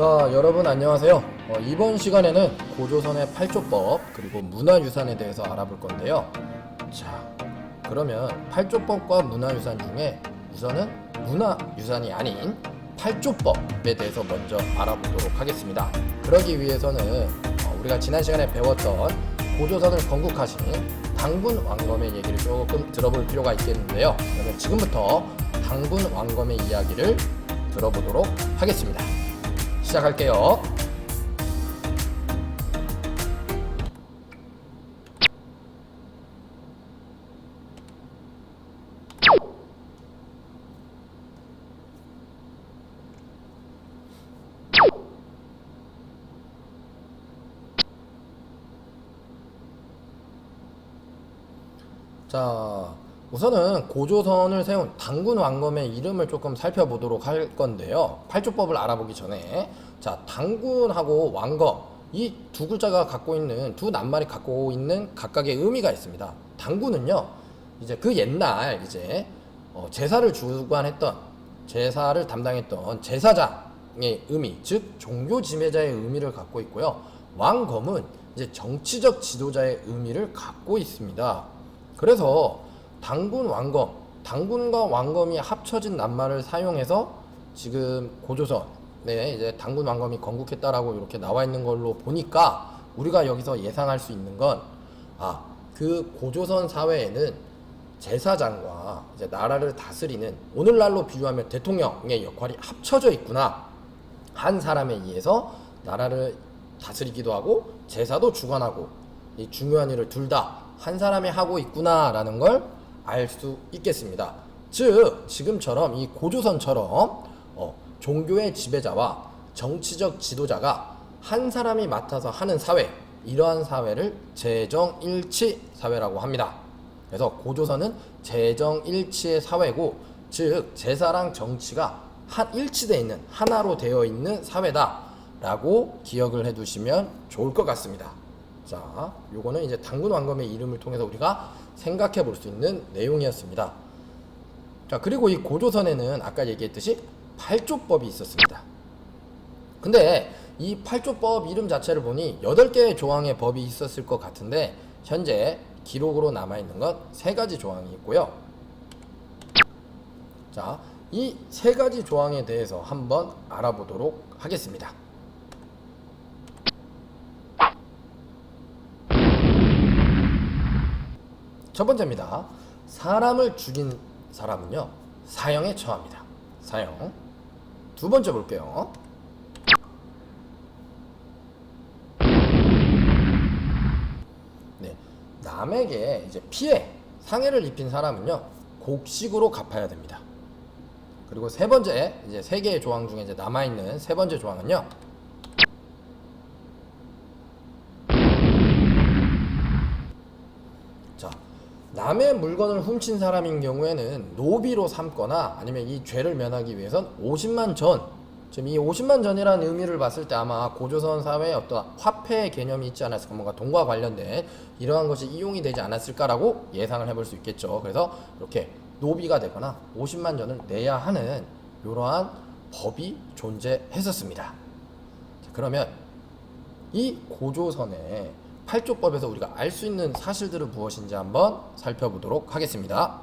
자, 여러분 안녕하세요. 어, 이번 시간에는 고조선의 8조법 그리고 문화유산에 대해서 알아볼 건데요. 자, 그러면 8조법과 문화유산 중에 우선은 문화유산이 아닌 8조법에 대해서 먼저 알아보도록 하겠습니다. 그러기 위해서는 어, 우리가 지난 시간에 배웠던 고조선을 건국하신 당군 왕검의 얘기를 조금 들어볼 필요가 있겠는데요. 그러면 지금부터 당군 왕검의 이야기를 들어보도록 하겠습니다. 시작할게요. 자, 우선은 고조선을 세운 당군 왕검의 이름을 조금 살펴보도록 할 건데요. 팔조법을 알아보기 전에 자, 당군하고 왕검 이 두 글자가 갖고 있는 두 낱말이 갖고 있는 각각의 의미가 있습니다. 당군은요. 이제 그 옛날 이제 어, 제사를 주관했던 제사를 담당했던 제사장의 의미, 즉 종교 지배자의 의미를 갖고 있고요. 왕검은 이제 정치적 지도자의 의미를 갖고 있습니다. 그래서 당군 왕검, 당군과 왕검이 합쳐진 낱말을 사용해서 지금 고조선에 이제 당군 왕검이 건국했다라고 이렇게 나와 있는 걸로 보니까 우리가 여기서 예상할 수 있는 건 아, 그 고조선 사회에는 제사장과 이제 나라를 다스리는 오늘날로 비유하면 대통령의 역할이 합쳐져 있구나. 한 사람에 의해서 나라를 다스리기도 하고 제사도 주관하고 이 중요한 일을 둘 다 한 사람이 하고 있구나라는 걸 알 수 있겠습니다. 즉 지금처럼 이 고조선처럼 어, 종교의 지배자와 정치적 지도자가 한 사람이 맡아서 하는 사회 이러한 사회를 재정일치 사회라고 합니다. 그래서 고조선은 재정일치의 사회고 즉 제사랑 정치가 한 일치되어 있는 하나로 되어 있는 사회다라고 기억을 해두시면 좋을 것 같습니다. 자, 요거는 이제 당군 왕검의 이름을 통해서 우리가 생각해 볼 수 있는 내용이었습니다. 자, 그리고 이 고조선에는 아까 얘기했듯이 팔조법이 있었습니다. 근데 이 팔조법 이름 자체를 보니 8개의 조항의 법이 있었을 것 같은데 현재 기록으로 남아 있는 건세 가지 조항이 있고요. 자, 이 세 가지 조항에 대해서 한번 알아보도록 하겠습니다. 첫 번째입니다. 사람을 죽인 사람은요, 사형에 처합니다. 사형. 두 번째 볼게요. 네. 남에게 이제 피해, 상해를 입힌 사람은요, 곡식으로 갚아야 됩니다. 그리고 세 번째, 이제 세 개의 조항 중에 이제 남아있는 세 번째 조항은요, 남의 물건을 훔친 사람인 경우에는 노비로 삼거나 아니면 이 죄를 면하기 위해선 50만 전 지금 이 50만 전이라는 의미를 봤을 때 아마 고조선 사회에 어떤 화폐의 개념이 있지 않았을까 뭔가 돈과 관련된 이러한 것이 이용이 되지 않았을까라고 예상을 해볼 수 있겠죠. 그래서 이렇게 노비가 되거나 50만 전을 내야 하는 이러한 법이 존재했었습니다. 그러면 이 고조선의 8조법에서 우리가 알 수 있는 사실들은 무엇인지 한번 살펴보도록 하겠습니다.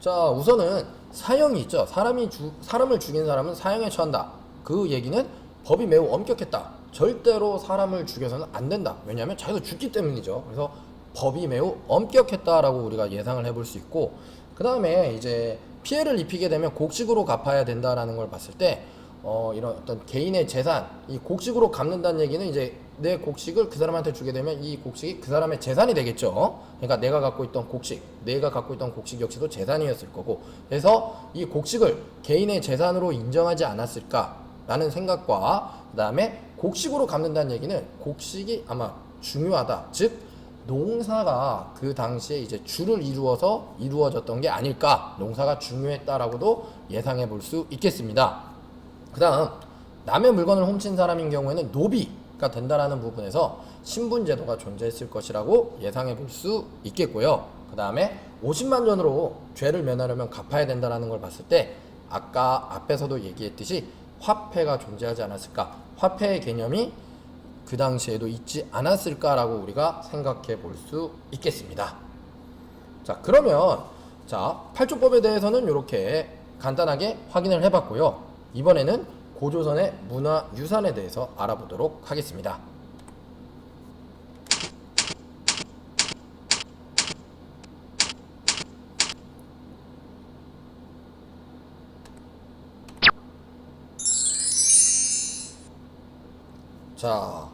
자, 우선은 사형이 있죠. 사람이 주, 사람을 죽인 사람은 사형에 처한다. 그 얘기는 법이 매우 엄격했다. 절대로 사람을 죽여서는 안 된다. 왜냐하면 자기가 죽기 때문이죠. 그래서 법이 매우 엄격했다라고 우리가 예상을 해볼 수 있고, 그 다음에 이제 피해를 입히게 되면 곡식으로 갚아야 된다라는 걸 봤을 때, 어, 이런 어떤 개인의 재산, 이 곡식으로 갚는다는 얘기는 이제 내 곡식을 그 사람한테 주게 되면 이 곡식이 그 사람의 재산이 되겠죠. 그러니까 내가 갖고 있던 곡식, 내가 갖고 있던 곡식 역시도 재산이었을 거고. 그래서 이 곡식을 개인의 재산으로 인정하지 않았을까라는 생각과 그 다음에 곡식으로 갚는다는 얘기는 곡식이 아마 중요하다. 즉, 농사가 그 당시에 이제 주를 이루어서 이루어졌던 게 아닐까. 농사가 중요했다라고도 예상해 볼 수 있겠습니다. 그 다음, 남의 물건을 훔친 사람인 경우에는 노비, 된다라는 부분에서 신분 제도가 존재했을 것이라고 예상해 볼 수 있겠고요. 그 다음에 50만 전으로 죄를 면하려면 갚아야 된다라는 걸 봤을 때 아까 앞에서도 얘기했듯이 화폐가 존재하지 않았을까? 화폐의 개념이 그 당시에도 있지 않았을까라고 우리가 생각해 볼 수 있겠습니다. 자, 그러면 자, 8조법에 대해서는 이렇게 간단하게 확인을 해 봤고요. 이번에는 고조선의 문화 유산에 대해서 알아보도록 하겠습니다. 자,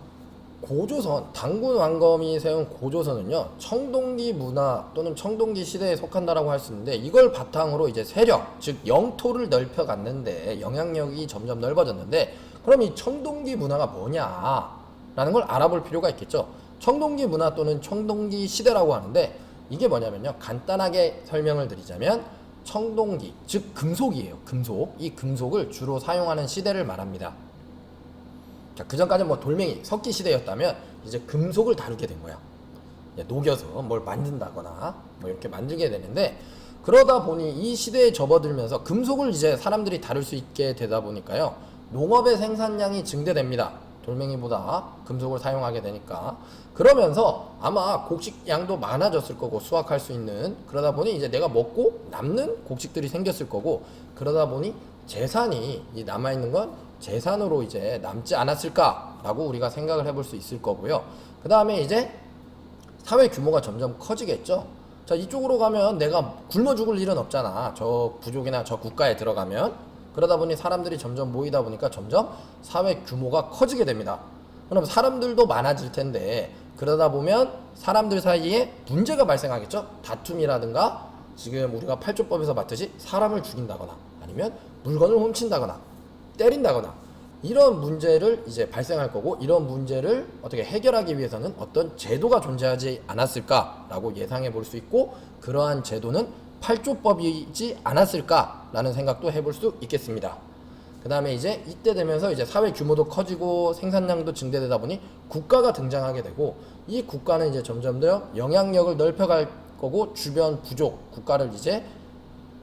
고조선, 당군 왕검이 세운 고조선은요, 청동기 문화 또는 청동기 시대에 속한다라고 할 수 있는데, 이걸 바탕으로 이제 세력, 즉 영토를 넓혀갔는데, 영향력이 점점 넓어졌는데, 그럼 이 청동기 문화가 뭐냐? 라는 걸 알아볼 필요가 있겠죠. 청동기 문화 또는 청동기 시대라고 하는데, 이게 뭐냐면요, 간단하게 설명을 드리자면, 청동기, 즉 금속이에요. 금속. 이 금속을 주로 사용하는 시대를 말합니다. 자, 그 전까지는 뭐 돌멩이, 석기 시대였다면 이제 금속을 다루게 된 거야. 녹여서 뭘 만든다거나 뭐 이렇게 만들게 되는데 그러다 보니 이 시대에 접어들면서 금속을 이제 사람들이 다룰 수 있게 되다 보니까요. 농업의 생산량이 증대됩니다. 돌멩이보다 금속을 사용하게 되니까 그러면서 아마 곡식 양도 많아졌을 거고 수확할 수 있는 그러다 보니 이제 내가 먹고 남는 곡식들이 생겼을 거고 그러다 보니 재산이 이 남아 있는 건 재산으로 이제 남지 않았을까라고 우리가 생각을 해볼 수 있을 거고요. 그 다음에 이제 사회 규모가 점점 커지겠죠. 자 이쪽으로 가면 내가 굶어 죽을 일은 없잖아. 저 부족이나 저 국가에 들어가면 그러다 보니 사람들이 점점 모이다 보니까 점점 사회 규모가 커지게 됩니다. 그럼 사람들도 많아질 텐데 그러다 보면 사람들 사이에 문제가 발생하겠죠. 다툼이라든가 지금 우리가 팔조법에서 봤듯이 사람을 죽인다거나 아니면 물건을 훔친다거나 때린다거나 이런 문제를 이제 발생할 거고 이런 문제를 어떻게 해결하기 위해서는 어떤 제도가 존재하지 않았을까라고 예상해 볼 수 있고 그러한 제도는 팔조법이지 않았을까라는 생각도 해볼 수 있겠습니다. 그 다음에 이제 이때 되면서 이제 사회 규모도 커지고 생산량도 증대되다 보니 국가가 등장하게 되고 이 국가는 이제 점점 더 영향력을 넓혀갈 거고 주변 부족 국가를 이제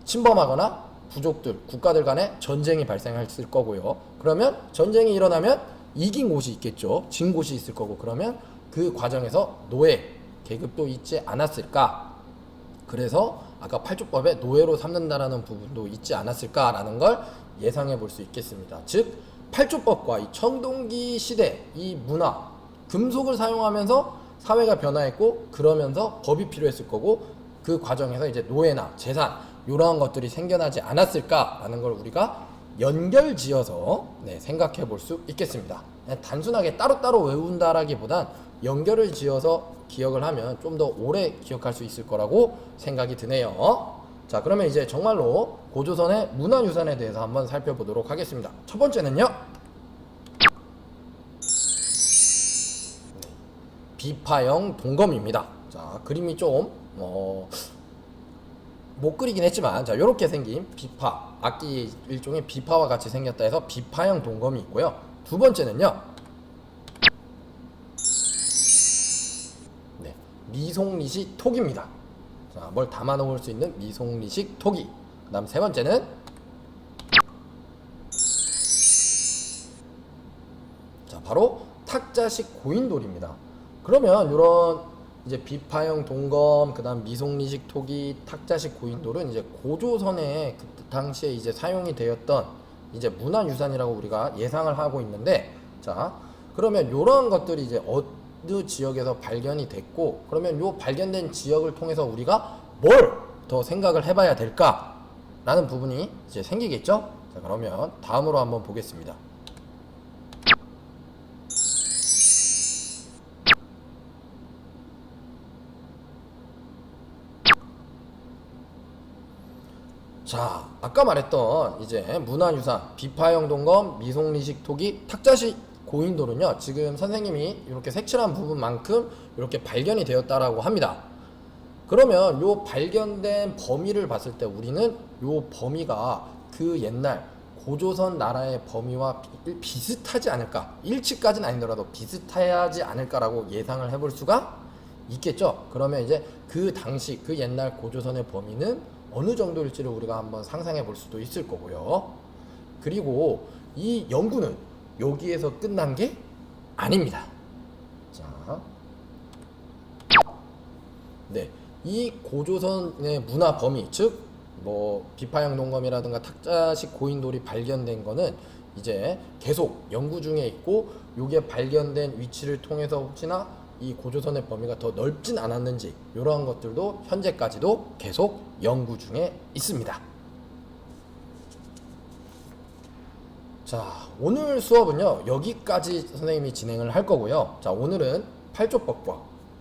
침범하거나 부족들, 국가들 간에 전쟁이 발생했을 거고요. 그러면 전쟁이 일어나면 이긴 곳이 있겠죠. 진 곳이 있을 거고 그러면 그 과정에서 노예 계급도 있지 않았을까? 그래서 아까 팔조법에 노예로 삼는다라는 부분도 있지 않았을까라는 걸 예상해 볼 수 있겠습니다. 즉 팔조법과 이 청동기 시대 이 문화 금속을 사용하면서 사회가 변화했고 그러면서 법이 필요했을 거고 그 과정에서 이제 노예나 재산 이러한 것들이 생겨나지 않았을까라는 걸 우리가 연결 지어서 네, 생각해 볼 수 있겠습니다. 그냥 단순하게 따로따로 외운다라기보단 연결을 지어서 기억을 하면 좀 더 오래 기억할 수 있을 거라고 생각이 드네요. 자, 그러면 이제 정말로 고조선의 문화유산에 대해서 한번 살펴보도록 하겠습니다. 첫 번째는요. 네, 비파형 동검입니다. 자, 그림이 좀, 어, 못 그리긴 했지만 자 요렇게 생긴 비파 악기 일종의 비파와 같이 생겼다 해서 비파형 동검이 있고요. 두 번째는요. 네 미송리식 톡입니다. 자뭘 담아 놓을 수 있는 미송리식 톡이. 그 다음 세 번째는 자 바로 탁자식 고인돌입니다. 그러면 이런 이제 비파형 동검, 그다음 미송리식 토기, 탁자식 고인돌은 이제 고조선에 그 당시에 이제 사용이 되었던 이제 문화유산이라고 우리가 예상을 하고 있는데, 자 그러면 이런 것들이 이제 어느 지역에서 발견이 됐고, 그러면 요 발견된 지역을 통해서 우리가 뭘 더 생각을 해봐야 될까라는 부분이 이제 생기겠죠. 자 그러면 다음으로 한번 보겠습니다. 자, 아까 말했던 이제 문화유산, 비파형 동검, 미송리식 토기, 탁자식 고인돌은요, 지금 선생님이 이렇게 색칠한 부분만큼 이렇게 발견이 되었다라고 합니다. 그러면 요 발견된 범위를 봤을 때 우리는 요 범위가 그 옛날 고조선 나라의 범위와 비, 비슷하지 않을까 일치까지는 아니더라도 비슷하지 않을까라고 예상을 해볼 수가 있겠죠. 그러면 이제 그 당시 그 옛날 고조선의 범위는 어느 정도일지를 우리가 한번 상상해 볼 수도 있을 거고요. 그리고 이 연구는 여기에서 끝난 게 아닙니다. 자, 네, 이 고조선의 문화 범위, 즉 뭐 비파형 농검이라든가 탁자식 고인돌이 발견된 거는 이제 계속 연구 중에 있고 요게 발견된 위치를 통해서 혹시나 이 고조선의 범위가 더 넓진 않았는지 이러한 것들도 현재까지도 계속 연구 중에 있습니다. 자, 오늘 수업은요, 여기까지 선생님이 진행을 할 거고요. 자, 오늘은 팔조법과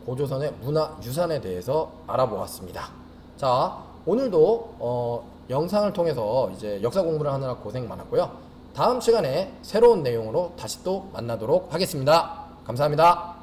고조선의 문화 유산에 대해서 알아보았습니다. 자, 오늘도 어, 영상을 통해서 이제 역사 공부를 하느라 고생 많았고요. 다음 시간에 새로운 내용으로 다시 또 만나도록 하겠습니다. 감사합니다.